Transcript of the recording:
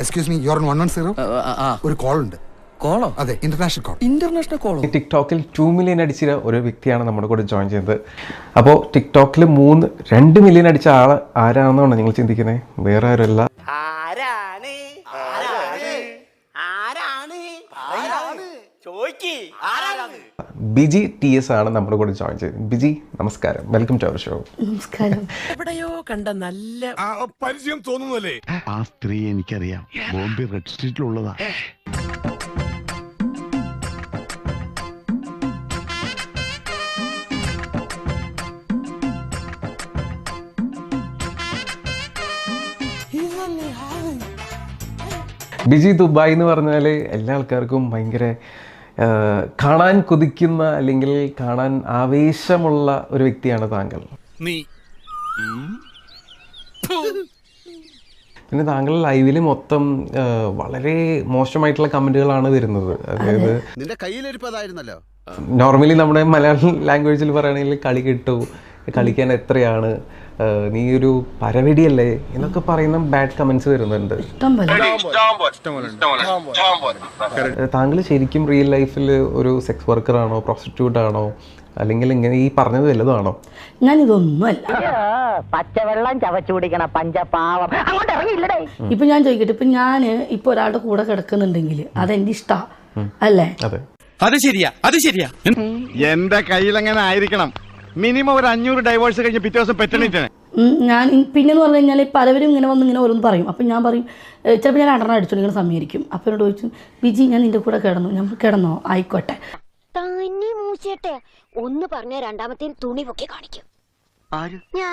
Excuse me your one one zero ഒരു call ഉണ്ട്. കോളോ അതെ ഇന്റർനാഷണൽ കോൾ ഇന്റർനാഷണൽ കോളോ ടിക്ടോക്കിൽ ടു മില്യൺ അടിച്ച ഒരു വ്യക്തിയാണ് നമ്മുടെ കൂടെ ജോയിൻ ചെയ്തത്. അപ്പോൾ ടിക്ടോക്കിൽ മൂന്ന് രണ്ട് മില്യൺ അടിച്ച ആൾ ആരാണെന്നാണ് നിങ്ങൾ ചിന്തിക്കുന്നത് വേറെ ആരുമല്ല. ആരാണ് ആരാണ് ചോയ്ക്ക്. ആരാണ് ബിജി ടി എസ് ആണ് നമ്മുടെ കൂടെ ജോയിൻ ചെയ്തത്. ബിജി നമസ്കാരം. വെൽക്കം ടു അവർ ഷോ നമസ്കാരം. എവിടെയോ കണ്ട നല്ല പരിചയം തോന്നുന്നല്ലേ? ആ സ്ത്രീ എനിക്കറിയാം. ബോംബെ റെഡ് സ്ട്രീറ്റിലുള്ളതാ ബിജി ദുബായ് എന്ന് പറഞ്ഞാൽ എല്ലാ ആൾക്കാർക്കും ഭയങ്കര കാണാൻ കൊതിക്കുന്ന അല്ലെങ്കിൽ കാണാൻ ആവേശമുള്ള ഒരു വ്യക്തിയാണ് താങ്കൾ. നീ. പിന്നെ താങ്കൾ ലൈവിൽ മൊത്തം വളരെ മോശമായിട്ടുള്ള കമന്റുകളാണ് വരുന്നത്. അതായത് നിന്റെ കയ്യിലിരിപ്പതായിരുന്നല്ലോ നോർമലി നമ്മുടെ മലയാളം ലാംഗ്വേജിൽ പറയുകയാണെങ്കിൽ കളി കിട്ടു കളിക്കാൻ എത്രയാണ്? നീ ഒരു പരവിടിയല്ലേ എന്നൊക്കെ പറയുന്ന ബാഡ് കമന്റ്സ് വരുന്നുണ്ട്. താങ്കൾ ശരിക്കും റിയൽ ലൈഫിൽ ഒരു സെക്സ് വർക്കർ ആണോ പ്രോസ്റ്റിറ്റ്യൂട്ട് ആണോ? അല്ലെങ്കിൽ ഇങ്ങനെ ഈ പറഞ്ഞത് വല്ലതാണോ ഞാനിതൊന്നുമല്ല പച്ചവെള്ളം ചവച്ചു കുടിക്കണ പഞ്ചപാവം. അങ്ങോട്ട് ഇറങ്ങിയില്ലടേ ഇപ്പൊ ഞാൻ ചോദിക്കട്ടെ ഇപ്പൊ ഞാൻ ഇപ്പൊ ഒരാളുടെ കൂടെ കിടക്കുന്നുണ്ടെങ്കിൽ അതെന്റെ ഇഷ്ടാ. അല്ലേ? അതെ. അത് ശരിയാ അത് ശരിയാ. എന്റെ കയ്യിൽ എങ്ങനെ ആയിരിക്കണം? മിനിമം ഒരു അഞ്ഞൂറ് ഡൈവേഴ്സ് കഴിഞ്ഞ് പിറ്റേ ദിവസം പെറ്റണിട്ടേ. ഞാൻ പിന്നെ പിന്നെന്ന് പറഞ്ഞു കഴിഞ്ഞാൽ പലവരും ഇങ്ങനെ വന്ന് ഇങ്ങനെ ഓരോന്ന് പറയും. അപ്പം ഞാൻ പറയും "ഏ, ചിലപ്പോൾ ഞാൻ രണ്ടെണ്ണം അടിച്ചു നിങ്ങൾ സമ്മതിക്കും അപ്പം എന്നോട് ചോദിച്ചു വിജി ഞാൻ നിന്റെ കൂടെ കിടന്നു ഞാൻ കിടന്നോ? ആയിക്കോട്ടെ. തന്നെ മൂച്ചേട്ടെ ഒന്ന് പറഞ്ഞ രണ്ടാമത്തെ തുണി പൊക്കി കാണിക്കും. ഞാൻ